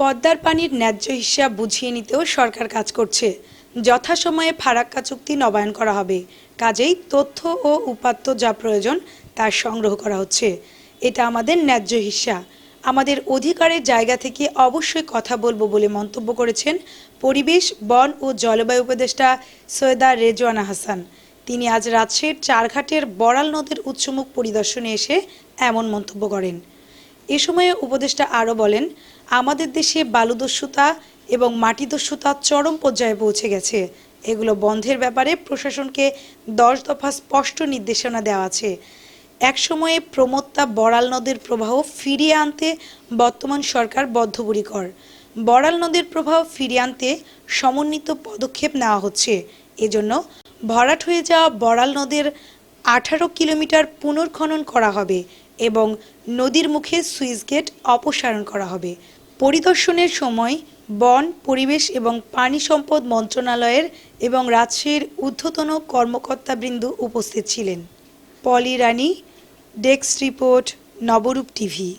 পদ্মার পানির ন্যায্য হিসাব বুঝিয়ে নিতেও সরকার কাজ করছে। যথাসময়ে ফারাক্কা চুক্তি নবায়ন করা হবে। কাজেই তথ্য ও উপাত্ত যা প্রয়োজন তা সংগ্রহ করা হচ্ছে। এটা আমাদের ন্যায্য হিস্সা আমাদের অধিকারের জায়গা থেকে অবশ্যই কথা বলব বলে মন্তব্য করেছেন পরিবেশ, বন ও জলবায়ু উপদেষ্টা সৈয়দা রেজওয়ানা হাসান। তিনি আজ রাজশাহীর চারঘাটের বড়াল নদের উৎসমুখ পরিদর্শনে এসে এমন মন্তব্য করেন। এ সময়ে উপদেষ্টা আরও বলেন, আমাদের দেশে বালুদস্যুতা এবং মাটিদস্যুতা চরম পর্যায়ে পৌঁছে গেছে। এগুলো বন্ধের ব্যাপারে প্রশাসনকে দশ দফা স্পষ্ট নির্দেশনা দেওয়া আছে। একসময়ে প্রমত্তা বড়াল নদের প্রবাহ ফিরিয়ে আনতে বর্তমান সরকার বদ্ধপরিকর। বড়াল নদের প্রবাহ ফিরিয়ে আনতে সমন্বিত পদক্ষেপ নেওয়া হচ্ছে। এজন্য ভরাট হয়ে যাওয়া বড়াল নদের আঠারো কিলোমিটার পুনর্খনন করা হবে এবং নদীর মুখে সুইচ গেট অপসারণ করা হবে। পরিদর্শনের সময় বন, পরিবেশ এবং পানি সম্পদ মন্ত্রণালয়ের এবং রাজশাহীর ঊর্ধ্বতন কর্মকর্তাবৃন্দ উপস্থিত ছিলেন। Poli Rani, desk report, Nabarup TV.